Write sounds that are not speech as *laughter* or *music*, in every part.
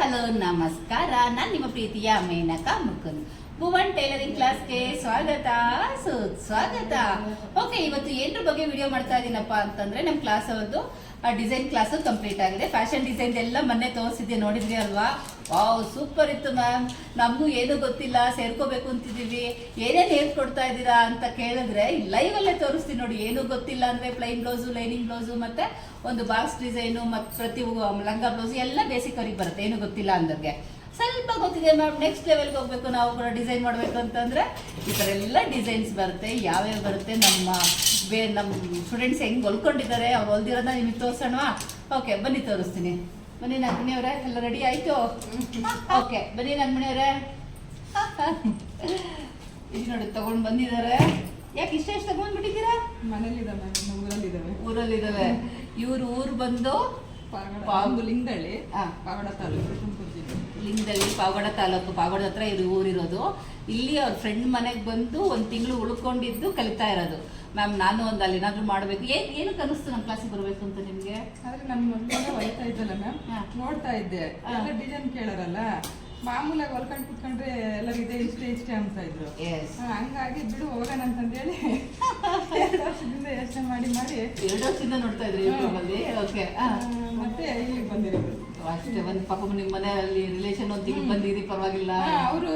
Hello ನಮಸ್ಕಾರ. ನಾನು ನಿಮ್ಮ ಪ್ರೀತಿಯ ಮೇನಕಾ ಮುಕುಂದ್. ಭುವನ್ ಟೈಲರಿಂಗ್ ಕ್ಲಾಸ್ಗೆ ಸ್ವಾಗತ. ಸುಸ್ವಾಗತ ಓಕೆ ಇವತ್ತು ಏನ್ರ ಬಗ್ಗೆ ವಿಡಿಯೋ ಮಾಡ್ತಾ ಇದ್ದೀನಪ್ಪ ಅಂತಂದ್ರೆ ನಮ್ಮ ಕ್ಲಾಸ್ ಅವರದ್ದು ಡಿಸೈನ್ ಕ್ಲಾಸ್ ಕಂಪ್ಲೀಟ್ ಆಗಿದೆ. ಫ್ಯಾಷನ್ ಡಿಸೈನ್ ಎಲ್ಲ ಮೊನ್ನೆ ತೋರಿಸಿದ್ದೆ, ನೋಡಿದ್ರಿ ಅಲ್ವಾ? ವಾವ್ ಸೂಪರ್ ಇತ್ತು ಮ್ಯಾಮ್ ನಮಗೂ ಏನೂ ಗೊತ್ತಿಲ್ಲ, ಸೇರ್ಕೋಬೇಕು ಅಂತಿದ್ದೀವಿ. ಏನೇನು ಹೇಳ್ಕೊಡ್ತಾ ಇದ್ದೀರಾ ಅಂತ ಕೇಳಿದ್ರೆ ಲೈವ್ ಅಲ್ಲೇ ತೋರಿಸ್ತೀನಿ ನೋಡಿ, ಏನು ಗೊತ್ತಿಲ್ಲ ಅಂದ್ರೆ ಪ್ಲೈನ್ ಬ್ಲೌಸು ಲೈನಿಂಗ್ ಬ್ಲೌಸು ಮತ್ತೆ ಒಂದು ಬಾಕ್ಸ್ ಡಿಸೈನು ಮತ್ತೆ ಪ್ರತಿ ಲಂಗ ಬ್ಲೌಸ್ ಎಲ್ಲ ಬೇಸಿಕ್ ಅವ್ರಿಗೆ ಬರುತ್ತೆ. ಏನು ಗೊತ್ತಿಲ್ಲ ಅಂದವ್ರಿಗೆ ಸ್ವಲ್ಪ ಗೊತ್ತಿದೆ ಮ್ಯಾಮ್ ನೆಕ್ಸ್ಟ್ ಲೆವೆಲ್ಗೆ ಹೋಗ್ಬೇಕು ನಾವು ಕೂಡ ಡಿಸೈನ್ ಮಾಡಬೇಕು ಅಂತಂದ್ರೆ ಈ ಥರ ಎಲ್ಲ ಡಿಸೈನ್ಸ್ ಬರುತ್ತೆ ಯಾವ್ಯಾವ ಬರುತ್ತೆ ನಮ್ಮ ಬೇ ನಮ್ಮ ಸ್ಟೂಡೆಂಟ್ಸ್ ಹೆಂಗೆ ಹೊಲ್ಕೊಂಡಿದ್ದಾರೆ ಅವ್ರು ಹೊಲ್ದಿರೋದನ್ನ ನಿಮಗೆ ತೋರ್ಸೋಣವಾ? ಓಕೆ ಬನ್ನಿ ತೋರಿಸ್ತೀನಿ. ಬನ್ನಿ ನಾಗಮಣಿ ಅವರೇ ಎಲ್ಲ ರೆಡಿ ಆಯಿತು? ಓಕೆ ಬನ್ನಿ ನಾಗಮಣಿ ಅವರೇ. ಇದು ನೋಡಿ ತಗೊಂಡು ಬಂದಿದ್ದಾರೆ. ಯಾಕೆ ಇಷ್ಟ ಎಷ್ಟು ತಗೊಂಡ್ಬಿಟ್ಟಿದ್ದೀರಾ? ಮನೇಲಿದ್ದಾವೆ ನಮ್ಮ ಊರಲ್ಲಿದ್ದಾವೆ. ಊರಲ್ಲಿದ್ದಾವೆ. ಇವರು ಊರು ಬಂದು ಪಾಂಗುಲಿಂಗಳಿ ಲಿಂಗದಳ್ಳಿ ತಾಲೂಕು ಲಿಂಗದಲ್ಲಿ ಪಾವಗಡ ತಾಲೂಕು ಪಾವಗಡ ಹತ್ರ ಇದು ಊರಿರೋದು. ಇಲ್ಲಿ ಅವ್ರ ಫ್ರೆಂಡ್ ಮನೆಗೆ ಬಂದು ಒಂದು ತಿಂಗಳು ಉಳ್ಕೊಂಡಿದ್ದು ಕಲಿತಾ ಇರೋದು. ಮ್ಯಾಮ್ ನಾನು ಒಂದು ಅಲ್ಲಿ ಏನಾದ್ರು ಮಾಡಬೇಕು. ಏನು ಏನು ಕನಸ್ತು ನಮ್ಮ ಕ್ಲಾಸಿಗೆ ಬರಬೇಕು ಅಂತ ನಿಮಗೆ? ಆದ್ರೆ ನನ್ನ ಮೊದಲೆಲ್ಲ ಹೊಲಿತಾ ಇದ್ದಲ್ಲ ಮ್ಯಾಮ್. ನೋಡ್ತಾ ಇದ್ದೆ. ಎಲ್ಲ ಡಿಸೈನ್ ಕೇಳೋರಲ್ಲ. ಮಾಮೂಲಾಗಿ ಹೊಲ್ಕೊಂಡು ಕುತ್ಕೊಂಡ್ರೆ ಎಲ್ಲರೂ ಇದೆ ಇಷ್ಟೇ ಇಷ್ಟೇ ಅಂತ ಇದ್ರು. ಹಂಗಾಗಿ ಬಿಡು ಹೋಗೋಣ ಅಂತಂದೇಳಿ ಎರಡು ವರ್ಷದಿಂದ ಯೋಚನೆ ಮಾಡಿ ಮಾಡಿ. ಎರಡು ವರ್ಷದಿಂದ ನೋಡ್ತಾ ಇದ್ರು ಓಕೆ ಮತ್ತೆ ಇಲ್ಲಿಗೆ ಬಂದಿರೋದು. ಅಷ್ಟೇ ಒಂದು ಪಾಪ ನಿಮ್ಮ ಮನೆಯಲ್ಲಿ ರಿಲೇಷನ್ ಒಂದು ತಿಂಗಳು ಬಂದಿರಿ ಪರವಾಗಿಲ್ಲ. ಅವರು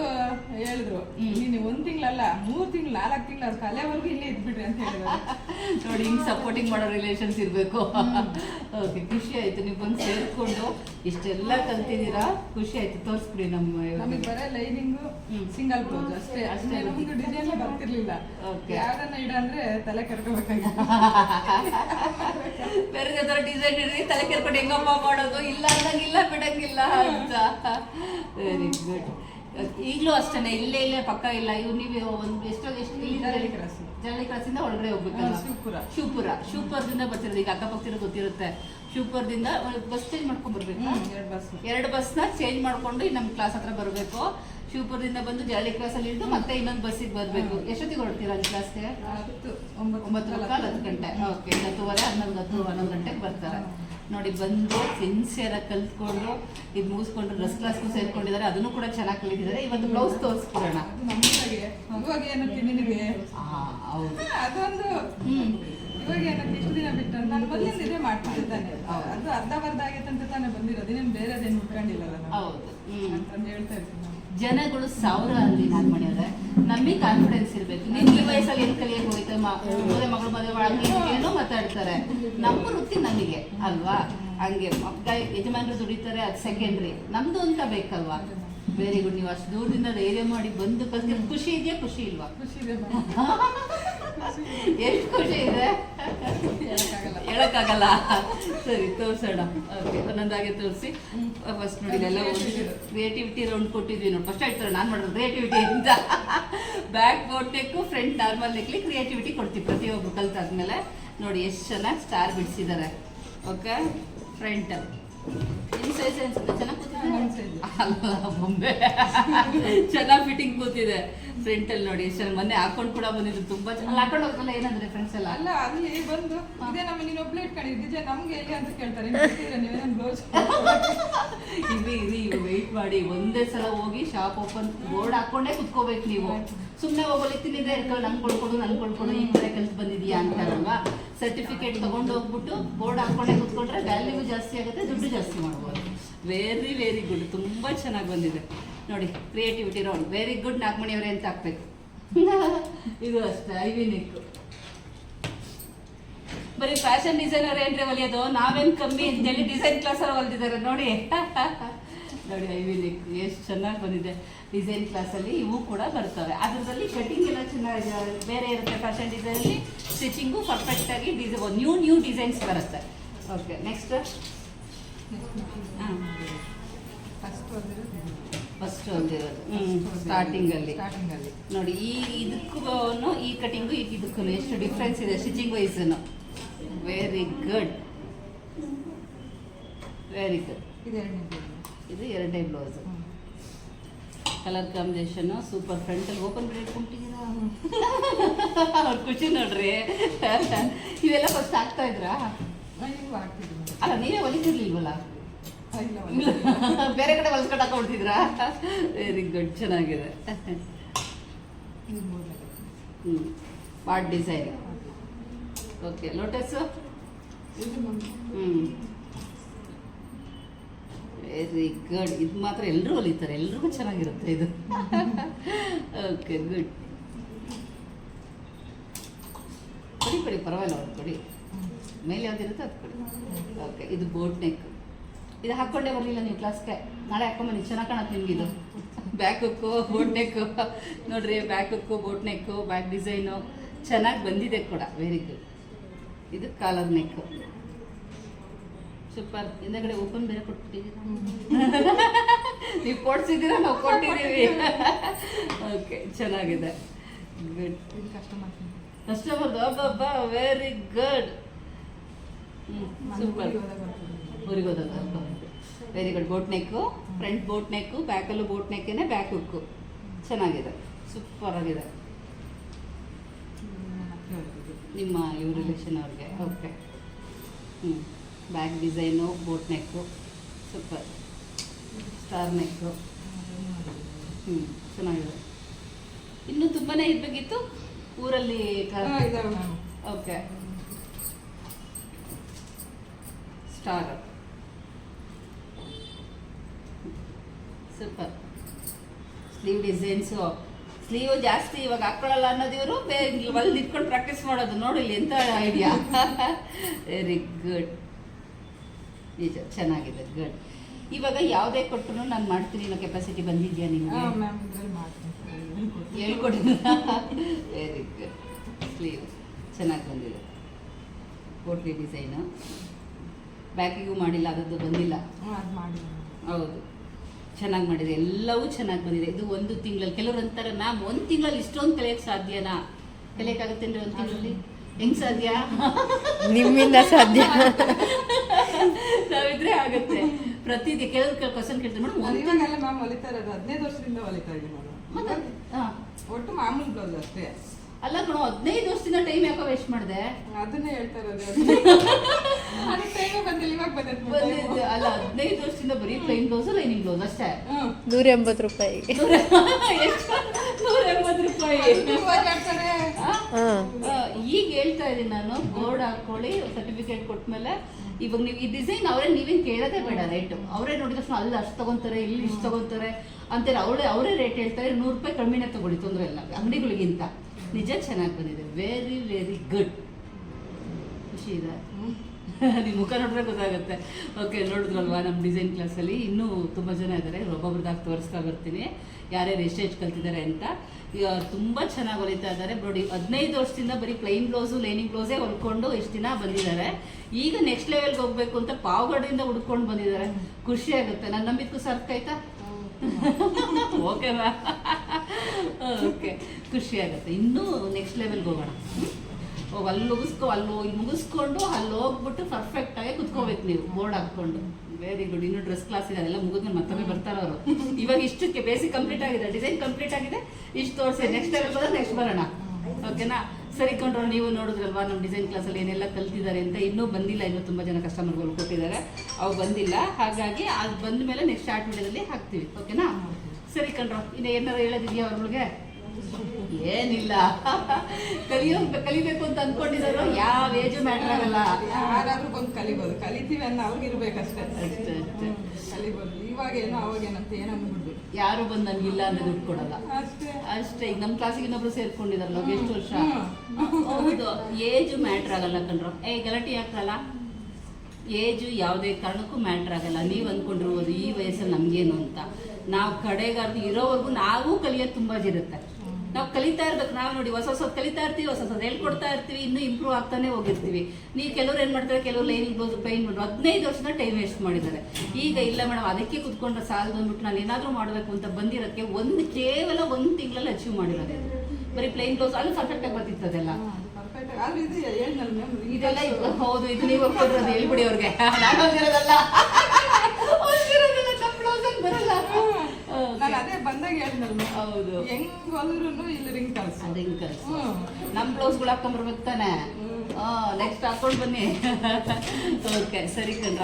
ಹೇಳಿದ್ರು. ಹ್ಮ್. ನೀನು ಒಂದ್ ತಿಂಗಳಲ್ಲ ಮೂರ್ ತಿಂಗಳು ನಾಲ್ಕು ತಿಂಗಳು ಅವ್ರ ಕಲೆವರೆಗೂ ಇಲ್ಲೇ ಇದ್ಬಿಟ್ರಿ ಅಂತ ಹೇಳಿದ್ರು. *laughs* ನೋಡಿ ಹಿಂಗ್ ಸಪೋರ್ಟಿಂಗ್ ಮಾಡೋ ರಿಲೇಷನ್ಸ್ ಇರಬೇಕು. ಓಕೆ ಖುಷಿ ಆಯ್ತು ನೀವು ಬಂದು ಸೇರ್ಕೊಂಡು ಇಷ್ಟೆಲ್ಲ ಕಲ್ತಿದ್ದೀರಾ? ಖುಷಿ ಆಯ್ತು ತೋರಿಸ್ಬಿಡಿ ನಮ್ಮ ನಮಗೆ ಬರೋ ಲೈನಿಂಗು ಸಿಂಗಲ್ ಬ್ಲೌಸ್ ಅಷ್ಟೇ. ಅಷ್ಟೇ ನಮ್ಗೆ ಡಿಸೈನ್ ಬರ್ತಿರ್ಲಿಲ್ಲ. ಓಕೆ ಯಾವ್ದನ್ನ ಇಡ ಅಂದ್ರೆ ತಲೆ ಕರ್ಕೋಬೇಕಾಗಿತ್ತು. *laughs* ಬೇರೆ ಡಿಸೈನ್ ಇಡ್ರಿ ತಲೆ ಕೆರ್ಕೊಂಡು ಹೆಂಗಮ್ಮ ಮಾಡೋದು? ಇಲ್ಲ ಅಂದಂಗಿಲ್ಲ ಬಿಡಂಗಿಲ್ಲ ಅಂತ. ವೆರಿ ಗುಡ್ ಈಗಲೂ ಅಷ್ಟೇ ಇಲ್ಲೇ ಇಲ್ಲೇ ಪಕ್ಕ ಇಲ್ಲ. ಇವ್ ನೀವು ಒಂದು ಎಷ್ಟೋ ಎಷ್ಟು ಜರಳಿ ಕ್ರಾಸ್. ಇಂದ ಕ್ರಾಸಿಂದ ಒಳಗಡೆ ಹೋಗ್ಬೇಕು ಶಿವಪುರ. ಶಿವಪುರ. ಶಿವಪುರದಿಂದ ಬರ್ತಿರೋದು ಈಗ ಅಕ್ಕಪಕ್ಕದ ಗೊತ್ತಿರುತ್ತೆ. ಶಿವಪುರದಿಂದ ಬಸ್ ಚೇಂಜ್ ಮಾಡ್ಕೊಂಡ್ ಬರ್ಬೇಕು? ಎರಡು ಬಸ್ ಎರಡು ಬಸ್ನ ಚೇಂಜ್ ಮಾಡ್ಕೊಂಡು ನಮ್ಮ ಕ್ಲಾಸ್ ಹತ್ರ ಬರಬೇಕು. ಶಿವಪುರದಿಂದ ಬಂದು ಜಲ್ಲಿ ಕ್ರಾಸ್ ಅಲ್ಲಿ ಇಳಿದು ಮತ್ತೆ ಇನ್ನೊಂದು ಬಸ್ಸಿಗೆ ಬರಬೇಕು. ಎಷ್ಟೊತ್ತಿಗೆ ಹೊರಡ್ತೀರಾ ಅಲ್ಲಿ ಕ್ಲಾಸ್ಗೆ ಒಂಬತ್ತು ಒಂಬತ್ತು ಹತ್ತು ಗಂಟೆ. ಓಕೆ ಹತ್ತುವರೆ ಹನ್ನೊಂದು ಹತ್ತು ಹನ್ನೊಂದು ಗಂಟೆಗೆ ಬರ್ತಾರೆ. ನೋಡಿ ಬಂದು ಸಿನ್ಸಿಯರ್ ಆಗಿ ಕಲ್ತ್ಕೊಂಡು ಇದು ಮುಗಿಸ್ಕೊಂಡು ಡ್ರೆಸ್ ಕ್ಲಾಸ್ಗೂ ಸೇರ್ಕೊಂಡಿದ್ದಾರೆ ಅದನ್ನು ಕೂಡ ಚೆನ್ನಾಗಿ ಕಲಿತಿದ್ದಾರೆ. ಇವತ್ತು ಬ್ಲೌಸ್ ತೋರಿಸ್ಕೊಡೋಣ ಇವಾಗ ಏನಕ್ಕೆ ನಿನಗೆ ಅದೊಂದು ಇವಾಗ ಏನಕ್ಕೆ ಇಷ್ಟು ದಿನ ಬಿಟ್ಟು ನಾನು ಮೊದಲಿಂದ ಇದೇ ಮಾಡ್ತಿದ್ದೆ ತಾನೆ. ಅದು ಅರ್ಧ ಬರ್ಧ ಆಗೈತೆ ಅಂತ ತಾನೇ ಬಂದಿರೋದು. ಇನ್ನೇನು ಬೇರೆದೇನು ಉಟ್ಕೊಂಡಿಲ್ಲಲ್ಲ ನಾವು ಹೌದು. ಅಂತಂದು ಹೇಳ್ತಾ ಇರ್ತೀನಿ ಜನಗಳು ಸಾವಿರ ಅಲ್ಲಿ ನಾನು ಅವರೇ. ನಮಗೆ ಕಾನ್ಫಿಡೆನ್ಸ್ ಇರಬೇಕು. ನಿಮ್ಗೆ ಈ ವಯಸ್ಸಲ್ಲಿ ಏನು ಕಲಿಯಕ್ಕೆ ಹೋಯ್ತು? ಮದುವೆ ಮಗಳು ಮದುವೆ ಒಳಗೆ ಏನೋ ಮಾತಾಡ್ತಾರೆ. ನಮ್ಮ ವೃತ್ತಿ ನಮಗೆ ಅಲ್ವಾ? ಹಂಗೆ ಮಕ್ಕ ಯಜಮಾನರು ದುಡಿತಾರೆ ಅದು ಸೆಕೆಂಡ್ರಿ ನಮ್ದು ಅಂತ ಬೇಕಲ್ವಾ? ವೆರಿ ಗುಡ್ ನೀವು ಅಷ್ಟು ದೂರದಿಂದ ಧೈರ್ಯ ಮಾಡಿ ಬಂದು ಖುಷಿ ಇದೆಯಾ? ಖುಷಿ ಇಲ್ವಾ? ಖುಷಿ ಇದೆ. *laughs* ಎಷ್ಟು ಖುಷಿ ಇದೆ? ಹೇಳಕ್ಕಾಗಲ್ಲ. ಸರಿ, ತೋರ್ಸೋಣ. ಓಕೆ ಒಂದೊಂದಾಗೆ ತೋರಿಸಿ. ಫಸ್ಟ್ ನೋಡಿ, ಎಲ್ಲ ಕ್ರಿಯೇಟಿವಿಟಿ ರೌಂಡ್ ಕೊಟ್ಟಿದ್ವಿ ನೋಡಿ. ಫಸ್ಟ್ ಹೇಳ್ತಾರೆ ನಾನು ಮಾಡೋದು ಕ್ರಿಯೇಟಿವಿಟಿ ಅಂತ back boat neck front normal ನೆಕ್ಲಿ creativity ಕೊಡ್ತೀವಿ ಪ್ರತಿಯೊಬ್ಬರು ಕಲ್ತಾದ್ಮೇಲೆ. ನೋಡಿ, ಎಷ್ಟು ಚೆನ್ನಾಗಿ ಸ್ಟಾರ್ ಬಿಡಿಸಿದ್ದಾರೆ ಓಕೆ ಫ್ರಂಟ್ ನಿಮ್ಮ ಸೈಜ್ ಅನ್ಸುತ್ತೆ ಚೆನ್ನಾಗಿ. ಅಲ್ಲ ಬೊಂಬೆ ಚೆನ್ನಾಗಿ ಫಿಟ್ಟಿಂಗ್ ಕೂತಿದೆ. ಫ್ರೆಂಟ್ ಅಲ್ಲಿ ನೋಡಿ ಎಷ್ಟು ಮೊನ್ನೆ ಹಾಕೊಂಡು ಕೂಡ ಬಂದಿದ್ರು ತುಂಬಾ ಚೆನ್ನಾಗಿ ಹಾಕೊಂಡು ಹೋಗಲ್ಲ ಏನಂದ್ರೆ ಫ್ರೆಂಡ್ಸ್ ಎಲ್ಲ? ಅಲ್ಲ ಅಲ್ಲಿ ಬಂದು ಇದೇ ನಮ್ಮ ನೀನು ಒಬ್ಳೆ ಇಟ್ಕೊಂಡಿದ್ದೆ. ನಮ್ಗೆ ಎಲ್ಲಿ ಅಂತ ಕೇಳ್ತಾರೆ. ಇಲ್ಲಿ ಇಲ್ಲಿ ನೀವೇನು ಬ್ಲೌಸ್ ವೆಯ್ಟ್ ಮಾಡಿ ಒಂದೇ ಸಲ ಹೋಗಿ ಶಾಪ್ ಓಪನ್ ಬೋರ್ಡ್ ಹಾಕೊಂಡೇ ಕುತ್ಕೋಬೇಕು ನೀವು. ಸುಮ್ಮನೆ ಹೋಗೋಲಿ ತಿನ್ನಿದ್ರೆ ಇರ್ಕೊಳ್ಳಿ ನನ್ ಕೊಡ್ಕೊಡು ನನ್ ಕೊಡ್ಕೊಡು ಈ ಕಡೆ ಕೆಲ್ಸ ಬಂದಿದ್ಯಾ ಅಂತಾರಲ್ವಾ ಸರ್ಟಿಫಿಕೇಟ್ ತಗೊಂಡು ಹೋಗ್ಬಿಟ್ಟು ಬೋರ್ಡ್ ಹಾಕೊಂಡೇ ಕುತ್ಕೊಂಡ್ರೆ ವ್ಯಾಲ್ಯೂ ಜಾಸ್ತಿ ಆಗುತ್ತೆ ದುಡ್ಡು ಜಾಸ್ತಿ ಮಾಡ್ಬೋದು. ವೆರಿ ವೆರಿ ಗುಡ್ ತುಂಬ ಚೆನ್ನಾಗಿ ಬಂದಿದೆ. ನೋಡಿ ಕ್ರಿಯೇಟಿವಿಟಿ ರೌಂಡ್ ವೆರಿ ಗುಡ್ ನಾಗಮಣಿಯವರೇ ಅಂತ ಹಾಕ್ಬೇಕು. *laughs* ಇದು ಅಷ್ಟೇ ಐವಿ ನೆಕ್ ಬರೀ ಫ್ಯಾಷನ್ ಡಿಸೈನರ್ ಏನ್ರಿ ಹೊಲಿಯೋದು ನಾವೇನ್ ಕಮ್ಮಿ ಅಂತೇಳಿ ಡಿಸೈನ್ ಕ್ಲಾಸ್ ಕ್ಲಾಸಲ್ಲಿ ಹೊಲ್ದಿದ್ದಾರೆ ನೋಡಿ. *laughs* ನೋಡಿ ಐವಿ ನೆಕ್ ಎಷ್ಟು ಚೆನ್ನಾಗಿ ಬಂದಿದೆ. ಡಿಸೈನ್ ಕ್ಲಾಸಲ್ಲಿ ಇವು ಕೂಡ ಬರ್ತವೆ. ಅದರಲ್ಲಿ ಕಟಿಂಗ್ ಎಲ್ಲ ಚೆನ್ನಾಗಿ ಬೇರೆ ಇರುತ್ತೆ ಫ್ಯಾಷನ್ ಡಿಸೈನಲ್ಲಿ ಸ್ಟಿಚಿಂಗು ಪರ್ಫೆಕ್ಟಾಗಿ ಡಿಸೈ ನ್ಯೂ ನ್ಯೂ ಡಿಸೈನ್ಸ್ ಬರುತ್ತೆ. ಓಕೆ ನೆಕ್ಸ್ಟ್ ಫಸ್ಟ್ ಹೊಲ್ದಿರೋದು ಹ್ಞೂ ಸ್ಟಾರ್ಟಿಂಗಲ್ಲಿ ಸ್ಟಾರ್ಟಿಂಗಲ್ಲಿ ನೋಡಿ ಈ ಇದಕ್ಕೂ ಈ ಕಟಿಂಗು ಇದಕ್ಕೂ ಎಷ್ಟು ಡಿಫ್ರೆನ್ಸ್ ಇದೆ ಸ್ಟಿಚಿಂಗ್ ವೈಸನ್ನು ವೆರಿ ಗುಡ್ ವೆರಿ ಗುಡ್ ಇದು ಎರಡನೇ ಬ್ಲೌಸ್. ಕಲರ್ ಕಾಂಬಿನೇಷನ್ ಸೂಪರ್ ಫ್ರಂಟಲ್ಲಿ ಓಪನ್ ಬ್ರೇಡ್ ಕೊಟ್ಟಿದ್ದೀರಾ ಅವ್ರ ಖುಷಿ ನೋಡ್ರಿ. *laughs* ಇವೆಲ್ಲ ಫಸ್ಟ್ ಆಗ್ತಾ ಇದ್ರಾ? ಹಾಕ್ತಿದ್ದೀನಿ ಅಲ್ಲ, ನೀವೇ ಹೊಲಿತಿರ್ಲಿಲ್ವಲ್ಲ. ಬೇರೆ ಕಡೆ ಹೊಲ್ಸ್ಕೊಂಡು ಹಾಕೊಂಡ್ಬಿಡ್ತಿದ್ರಾ ವೆರಿ ಗುಡ್ ಚೆನ್ನಾಗಿದೆ. ಹ್ಞೂ ಪಾರ್ಟ್ ಡಿಸೈನ್ ಓಕೆ ಲೋಟಸ್ಸು. ಹ್ಞೂ ವೆರಿ ಗುಡ್ ಇದು ಮಾತ್ರ ಎಲ್ಲರೂ ಹೊಲಿತಾರೆ ಎಲ್ರಿಗೂ ಚೆನ್ನಾಗಿರುತ್ತೆ ಇದು. ಓಕೆ ಗುಡ್ ಕೊಡಿ ಕೊಡಿ, ಪರವಾಗಿಲ್ಲ ಅವ್ರು ಕೊಡಿ. ಮೇಲೆ ಯಾವ್ದಿರುತ್ತೆ ಅದು ಕೊಡಿ. ಓಕೆ ಇದು ಬೋಟ್ ನೆಕ್ ಇದು ಹಾಕ್ಕೊಂಡೇ ಬರಲಿಲ್ಲ ನೀವು ಕ್ಲಾಸ್ಗೆ ನಾಳೆ ಹಾಕೊಂಬನ್ನಿ ಚೆನ್ನಾಗಿ ಕಾಣತ್ತೆ ನಿಮ್ಗೆ ಇದು. ಬ್ಯಾಕ್ ಹುಕ್ಕು ಬೋಟ್ ನೆಕ್ಕು ನೋಡ್ರಿ back hook boat neck back design ಚೆನ್ನಾಗಿ ಬಂದಿದೆ ಕೂಡ. ವೆರಿ ಗುಡ್ ಇದು ಕಾಲರ್ ನೆಕ್ಕು ಸೂಪರ್ ಹಿಂದೆಗಡೆ ಓಪನ್ ಬೇರೆ ಕೊಟ್ಬಿಟ್ಟಿದ್ದೀರಾ? *laughs* ನೀವು ಕೊಡ್ಸಿದ್ದೀರಾ? ನಾವು ಕೊಟ್ಟಿದ್ದೀವಿ. ಓಕೆ ಚೆನ್ನಾಗಿದೆ. ಗುಡ್ ಕಸ್ಟಮರ್ ಅಬ್ಬಬ್ಬ very good super ಊರಿಗೋದದ very good boat neck front boat neck ಬ್ಯಾಕಲ್ಲೂ boat ನೆಕ್ಕೇನೆ ಬ್ಯಾಕ್ ಹುಕ್ಕು ಚೆನ್ನಾಗಿದೆ. ಸೂಪರ್ ಆಗಿದೆ. ನಿಮ್ಮ ಇವ್ರ ರಿಲೇಷನ್ ಅವ್ರಿಗೆ. ಓಕೆ ಹ್ಞೂ back design boat neck super star neck ಹ್ಞೂ ಚೆನ್ನಾಗಿದೆ. ಇನ್ನೂ ತುಂಬಾ ಇರಬೇಕಿತ್ತು? ಊರಲ್ಲಿ okay star. Super. Sleeve designs. Sleeve ಜಾಸ್ತಿ ಇವಾಗ ಹಾಕೊಳ್ಳಲ್ಲ ಅನ್ನೋದು ಇವರು ಹೊಲ್ದು ಇಟ್ಕೊಂಡು ಪ್ರಾಕ್ಟೀಸ್ ಮಾಡೋದು ನೋಡಿಲ್ಲಿ ಎಂತ ಐಡಿಯಾ ವೆರಿ ಗುಡ್ ನಿಜ ಚೆನ್ನಾಗಿದೆ ಗುಡ್ ಇವಾಗ ಯಾವುದೇ ಕೊಟ್ಟರು ನಾನು ಮಾಡ್ತೀನಿ ಅನ್ನೋ ಕೆಪಾಸಿಟಿ ಬಂದಿದೆಯಾ ನಿಮಗೆ? ಹೇಳ್ಕೊಡಿ. ವೆರಿ ಗುಡ್ ಸ್ಲೀವ್ ಚೆನ್ನಾಗಿ ಬಂದಿದೆ. ಕೋಟ್ಲಿ ಡಿಸೈನು ಬ್ಯಾಕಿಗೂ ಮಾಡಿಲ್ಲ ಅದದ್ದು ಬಂದಿಲ್ಲ. ಹೌದು. ಚೆನ್ನಾಗಿ ಮಾಡಿದೆ. ಎಲ್ಲವೂ ಚೆನ್ನಾಗಿ ಬಂದಿದೆ. ಇದು ಒಂದು ತಿಂಗಳಲ್ಲಿ. ಕೆಲವರು ಅಂತಾರೆ ಮ್ಯಾಮ್ ಒಂದು ತಿಂಗಳಲ್ಲಿ ಇಷ್ಟೊಂದು ಕಲಿಯೋಕ್ಕೆ ಸಾಧ್ಯನಾ? ಕಲಿಯೋಕ್ಕಾಗತ್ತೇನ್ರಿ ಒಂದು ತಿಂಗಳಲ್ಲಿ? ಹೆಂಗ್ ಸಾಧ್ಯ? ನಿಮ್ಮಿಂದ ಸಾಧ್ಯ. ನಾವಿದ್ರೆ ಆಗುತ್ತೆ. ಪ್ರತಿ ಕೆಲವರು ಕ್ವಶನ್ ಕೇಳ್ತಾರೆ. ಮೇಡಮ್ ನಾನು ಒಂದು ಇವಾಗೆಲ್ಲ ಮ್ಯಾಮ್ ಹೊಲಿತಾ ಇರೋದು. ಹದಿನೈದು ವರ್ಷದಿಂದ ಹೊಲಿತಾ ಇದ್ದೀನಿ ಒಟ್ಟು ಮಾಮೂಲಿ ಬ್ಲೌಸ್ ಅಷ್ಟೇ. ಅಲ್ಲ ಕಣೋ ಹದಿನೈದು ವರ್ಷದಿಂದ ಟೈಮ್ ಯಾಕೋ ವೇಸ್ಟ್ ಮಾಡಿದೆ? ಅದನ್ನೇ ಹೇಳ್ತಾ ಇರೋದು. ಅದಕ್ಕೆ ಟೈಮೇ ಬಂದಿಲ್ಲ ಇವಾಗ ಬಂದಿದ್ದು ಅಲ್ಲ ಹದಿನೈದು ವರ್ಷದಿಂದ ಬರೀ ಪ್ಲೈನ್ ಬ್ಲೌಸ್ ಲೈನಿಂಗ್ ಬ್ಲೌಸ್ ಅಷ್ಟೇ. ನೂರ ಎಂಬತ್ತು ರೂಪಾಯಿ. ನೂರ ಎಂಬತ್ತು ರೂಪಾಯಿ. ಈಗ ಹೇಳ್ತಾ ಇದ್ದೀನಿ ನಾನು ಬೋರ್ಡ್ ಹಾಕೊಳ್ಳಿ ಸರ್ಟಿಫಿಕೇಟ್ ಕೊಟ್ಮೇಲೆ. ಇವಾಗ ನೀವು ಈ ಡಿಸೈನ್ ಅವರೇ ನೀವೇನು ಕೇಳೋದೇ ಬೇಡ ರೇಟ್ ಅವರೇ ನೋಡಿದ ತಕ್ಷಣ ಅಲ್ಲಿ ಅಷ್ಟು ತಗೊಂತಾರೆ ಇಲ್ಲಿ ಇಷ್ಟು ತಗೊಂತಾರೆ ಅಂತೇಳಿ ಅವರೇ ಅವರೇ ರೇಟ್ ಹೇಳ್ತಾರೆ ನೂರು ರೂಪಾಯಿ ಕಮ್ಮಿನೇ ತಗೊಳ್ಳಿ ತೊಂದರೆ ಇಲ್ಲ ಅಂಗಡಿಗಳಿಗಿಂತ. ನಿಜ ಚೆನ್ನಾಗಿ ಬಂದಿದೆ. ವೆರಿ ವೆರಿ ಗುಡ್ ಖುಷಿ ಇದೆ. *laughs* ನಿಮ್ಮ ಮುಖ ನೋಡಿದ್ರೆ ಗೊತ್ತಾಗುತ್ತೆ. ಓಕೆ ನೋಡಿದ್ರಲ್ವಾ ನಮ್ಮ ಡಿಸೈನ್ ಕ್ಲಾಸಲ್ಲಿ ಇನ್ನೂ ತುಂಬ ಜನ ಇದ್ದಾರೆ ಒಬ್ಬೊಬ್ರದಾಗ ತೋರಿಸ್ತಾ ಬರ್ತೀನಿ. ಯಾರ್ಯಾರು ಎಷ್ಟೆಷ್ಟು ಕಲ್ತಿದ್ದಾರೆ ಅಂತ. ಈಗ ತುಂಬ ಚೆನ್ನಾಗಿ ಹೊಲಿತಾ ಇದ್ದಾರೆ. ನೋಡಿ ಹದಿನೈದು ವರ್ಷದಿಂದ ಬರೀ ಪ್ಲೈನ್ ಬ್ಲೌಸು ಲೈನಿಂಗ್ ಬ್ಲೌಸೇ ಹೊಲ್ಕೊಂಡು ಎಷ್ಟು ದಿನ ಬಂದಿದ್ದಾರೆ. ಈಗ ನೆಕ್ಸ್ಟ್ ಲೆವೆಲ್ಗೆ ಹೋಗ್ಬೇಕು ಅಂತ ಪಾವಗಡದಿಂದ ಹುಡ್ಕೊಂಡು ಬಂದಿದ್ದಾರೆ. ಖುಷಿ ಆಗುತ್ತೆ. ನಾನು ನಂಬಿದ್ಕು ಸರ್ಕ್ ಆಯ್ತಾ ಓಕೆ ಮ್ಯಾ *laughs* ಓಕೆ ಖುಷಿ ಆಗುತ್ತೆ. ಇನ್ನೂ ನೆಕ್ಸ್ಟ್ ಲೆವೆಲ್ಗೆ ಹೋಗೋಣ. ಓ ಅಲ್ಲಿ ಮುಗಿಸ್ಕೊ, ಅಲ್ಲಿ ಹೋಗಿ ಮುಗಿಸ್ಕೊಂಡು ಅಲ್ಲಿ ಹೋಗ್ಬಿಟ್ಟು ಪರ್ಫೆಕ್ಟ್ ಆಗಿ ಕುತ್ಕೋಬೇಕು ನೀವು ಬೋರ್ಡ್ ಹಾಕ್ಕೊಂಡು. ವೆರಿ ಗುಡ್ ಇನ್ನು ಡ್ರೆಸ್ ಕ್ಲಾಸ್ ಇದೆ, ಅದೆಲ್ಲ ಮುಗಿದ್ರೆ ಮತ್ತೊಮ್ಮೆ ಬರ್ತಾರೆ ಅವರು. ಇವಾಗ ಇಷ್ಟಕ್ಕೆ ಬೇಸಿಕ್ ಕಂಪ್ಲೀಟ್ ಆಗಿದೆ. ಡಿಸೈನ್ ಕಂಪ್ಲೀಟ್ ಆಗಿದೆ. ಇಷ್ಟು ತೋರಿಸಿ ನೆಕ್ಸ್ಟ್ ಲೆವೆಲ್ ಬರೋದು ನೆಕ್ಸ್ಟ್ ಬರೋಣ. ಓಕೆನಾ ಸರಿ ಕೊಂಡ್ರು ನೀವು ನೋಡಿದ್ರಲ್ವಾ ನಮ್ಮ ಡಿಸೈನ್ ಕ್ಲಾಸಲ್ಲಿ ಏನೆಲ್ಲ ಕಲ್ತಿದ್ದಾರೆ ಅಂತ? ಇನ್ನೂ ಬಂದಿಲ್ಲ, ಇನ್ನೂ ತುಂಬ ಜನ ಕಸ್ಟಮರ್ಗಳು ಕೊಟ್ಟಿದ್ದಾರೆ. ಅವು ಬಂದಿಲ್ಲ. ಹಾಗಾಗಿ ಅದು ಬಂದ ಮೇಲೆ ನೆಕ್ಸ್ಟ್ ಆರ್ಟ್ ವಿಡಿಯೋದಲ್ಲಿ ಹಾಕ್ತೀವಿ. ಓಕೆನಾ ಸರಿ ಕಣ್ರ ಇನ್ನು ಏನಾರ ಹೇಳೋದಿದೆಯಾ ಅವ್ರಿಗೆ ಏನಿಲ್ಲ. ಕಲಿಯೋ ಕಲಿಬೇಕು ಅಂತ ಅನ್ಕೊಂಡಿದಾರೋ ಯಾವ ಏಜು ಮ್ಯಾಟರ್ ಆಗಲ್ಲ. ಯಾರಾದ್ರೂ ಬಂದು ಕಲಿಬೋದು. ಕಲಿತೀವಿ ಅನ್ನೋ ಅವ್ರಿಗೆ ಇರ್ಬೇಕಷ್ಟೇ. ಅಷ್ಟೇ, ಅಷ್ಟೇ. ಕಲಿಬೋದು. ಇವಾಗ ಏನೋ ಅವಾಗೇನಂತ ಏನೋ ಅಂದ್ಬಿಡ್ದು ಯಾರು ಬಂದು ಇಲ್ಲ ಅಂತ ದುಡ್ಡು ಕೊಡಲ್ಲ. ಅಷ್ಟೇ. ಅಷ್ಟೇ ಈಗ ನಮ್ಮ ಕ್ಲಾಸಿಗೆ ಇನ್ನೊಬ್ರು ಸೇರ್ಕೊಂಡಿದಾರಲ್ಲ ಎಷ್ಟು ವರ್ಷ. ಹೌದು ಏಜು ಮ್ಯಾಟ್ರ್ ಆಗಲ್ಲ ಕಣ್ರ. ಏ ಗಲಾಟೆ ಹಾಕಲ್ಲ ಏಜು ಯಾವುದೇ ಕಾರಣಕ್ಕೂ ಮ್ಯಾಟ್ರ್ ಆಗಲ್ಲ. ನೀವು ಅಂದ್ಕೊಂಡಿರ್ಬೋದು ಈ ವಯಸ್ಸಲ್ಲಿ ನಮಗೇನು ಅಂತ. ನಾವು ಕಡೆಗಾರ್ದು ಇರೋವರೆಗೂ ನಾವು ಕಲಿಯೋದು ತುಂಬ ಇರುತ್ತೆ. ನಾವು ಕಲಿತಾ ಇರ್ಬೇಕು ನಾವು ನೋಡಿ ಹೊಸ ಹೊಸ ಕಲಿತಾ ಇರ್ತೀವಿ ಹೊಸ ಹೊಸ ಹೇಳ್ಕೊಡ್ತಾ ಇರ್ತೀವಿ ಇನ್ನೂ ಇಂಪ್ರೂವ್ ಆಗ್ತಾನೆ ಹೋಗಿರ್ತೀವಿ. ನೀವು ಕೆಲವ್ರು ಏನು ಮಾಡ್ತಾರೆ ಕೆಲವರು ಲೈನಿಂಗ್ ಬ್ಲೌಸ್ ಪೈನ್ ಮಾಡ್ರು ಹದಿನೈದು ವರ್ಷದ ಟೈಮ್ ವೇಸ್ಟ್ ಮಾಡಿದ್ದಾರೆ. ಈಗ ಇಲ್ಲ ಮೇಡಮ್ ಅದಕ್ಕೆ ಕುತ್ಕೊಂಡ್ರೆ ಸಾಲದು ಅಂದ್ಬಿಟ್ಟು ನಾನು ಏನಾದರೂ ಮಾಡಬೇಕು ಅಂತ ಬಂದಿರೋಕ್ಕೆ ಒಂದು ಕೇವಲ ಒಂದು ತಿಂಗಳಲ್ಲಿ ಅಚೀವ್ ಮಾಡಿರೋದು ಬರೀ ಪ್ಲೈನ್ ಬ್ಲೌಸ್ ಅಲ್ಲಿ ಪರ್ಫೆಕ್ಟಾಗಿ ಬರ್ತಿತ್ತು ಅದೆಲ್ಲ ಇದೆಲ್ಲ ಇದು- ಹೌದು ಇದು ನೀವು ಹೇಳ್ಬಿಡಿ ಅವ್ರಿಗೆ. ನಾನು ಹೊಲ್ದಿರೋದಲ್ಲ ಹೊಲ್ದಿರೋದಲ್ಲ ನಮ್ಮ ಬ್ಲೌಸಲ್ಲಿ ಬರಲ್ಲ ನಾನು ಅದೇ ಬಂದಾಗ ಹೇಳ್ನಲ್ಲ ಮ್ಯಾಮ್ ಹೌದು. ಹೆಂಗ್ ಹೊಲ್ದ್ರು ಇಲ್ಲಿ ರಿಂಗ್ ಕಳ್ಸು. ಅದು ಹಿಂಗೆ ಕಳ್ಸು. ಹ್ಮ್. ನಮ್ಮ ಬ್ಲೌಸ್ಗಳು ಹಾಕೊಂಬರ್ಬೇಕು ತಾನೆ? ನೆಕ್ಸ್ಟ್ ಹಾಕೊಂಡು ಬನ್ನಿ. *laughs* ಓಕೆ ಸರಿ ಕಣ್ರ.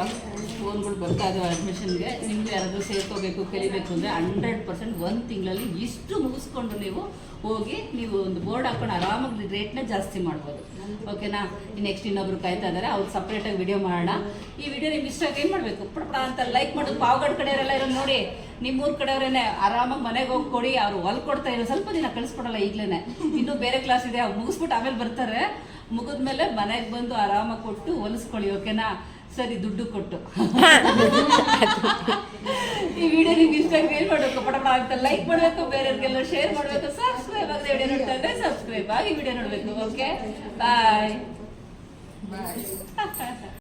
ಫೋನ್ಗಳು ಬರ್ತಾ ಇದಾವೆ ಅಡ್ಮಿಷನ್ಗೆ ನಿಮ್ಗೆ ಯಾರಾದರೂ ಸೇರ್ಕೋಬೇಕು, ಕಲಿಬೇಕು ಅಂದರೆ ಹಂಡ್ರೆಡ್ ಪರ್ಸೆಂಟ್ ಒಂದು ತಿಂಗಳಲ್ಲಿ ಇಷ್ಟು ಮುಗಿಸ್ಕೊಂಡು ನೀವು ಹೋಗಿ ನೀವು ಒಂದು ಬೋರ್ಡ್ ಹಾಕೊಂಡು ಆರಾಮಾಗಿ ರೇಟ್ನ ಜಾಸ್ತಿ ಮಾಡ್ಬೋದು. ಓಕೆನಾ ನೆಕ್ಸ್ಟ್ ಇನ್ನೊಬ್ರು ಕಾಯ್ತಾ ಇದ್ದಾರೆ ಅವ್ರು ಸಪ್ರೇಟಾಗಿ ವಿಡಿಯೋ ಮಾಡೋಣ. ಈ ವಿಡಿಯೋ ನಿಮ್ಗೆ ಇಷ್ಟ ಏನು ಮಾಡಬೇಕು? ಪುಟ ಅಂತ ಲೈಕ್ ಮಾಡೋದು, ಪಾವಗಡ್ ಕಡೆಯವರೆಲ್ಲ ಇರೋ ನೋಡಿ. ನಿಮ್ಮೂರ ಕಡೆಯವರೇನೆ ಆರಾಮಾಗಿ ಮನೆಗೆ ಹೋಗಿ ಕೊಡಿ, ಅವ್ರು ಹೊಲ್ ಕೊಡ್ತಾ ಇರೋ ಸ್ವಲ್ಪ ದಿನ ಕಳಿಸ್ಕೊಡಲ್ಲ ಈಗಲೇ ಇನ್ನೂ ಬೇರೆ ಕ್ಲಾಸ್ ಇದೆ, ಅವ್ರು ಮುಗಿಸ್ಬಿಟ್ಟು ಆಮೇಲೆ ಬರ್ತಾರೆ. ಮುಗಿದ್ಮೇಲೆ ಮನೆಗೆ ಬಂದು ಆರಾಮಾಗಿ ಕೊಟ್ಟು ಹೊಲಿಸ್ಕೊಳ್ಳಿ ಓಕೆನಾ ಸರಿ ದುಡ್ಡು ಕೊಟ್ಟು. ಈ ವಿಡಿಯೋ ನಿಮ್ಗೆ ಇಷ್ಟ ಆಗಿ ಏನ್ ಮಾಡ್ಬೇಕು ಪಟ ಪಟ ಅಂತ ಲೈಕ್ ಮಾಡಬೇಕು ಬೇರೆಯವ್ರಿಗೆಲ್ಲ ಶೇರ್ ಮಾಡಬೇಕು ಸಬ್ಸ್ಕ್ರೈಬ್ ಆಗದೆ ವಿಡಿಯೋ ನೋಡ್ತಾ ಇದ್ರೆ ಸಬ್ಸ್ಕ್ರೈಬ್ ಆಗಿ ವಿಡಿಯೋ ನೋಡಬೇಕು ಓಕೆ ಬಾಯ್ ಬಾಯ್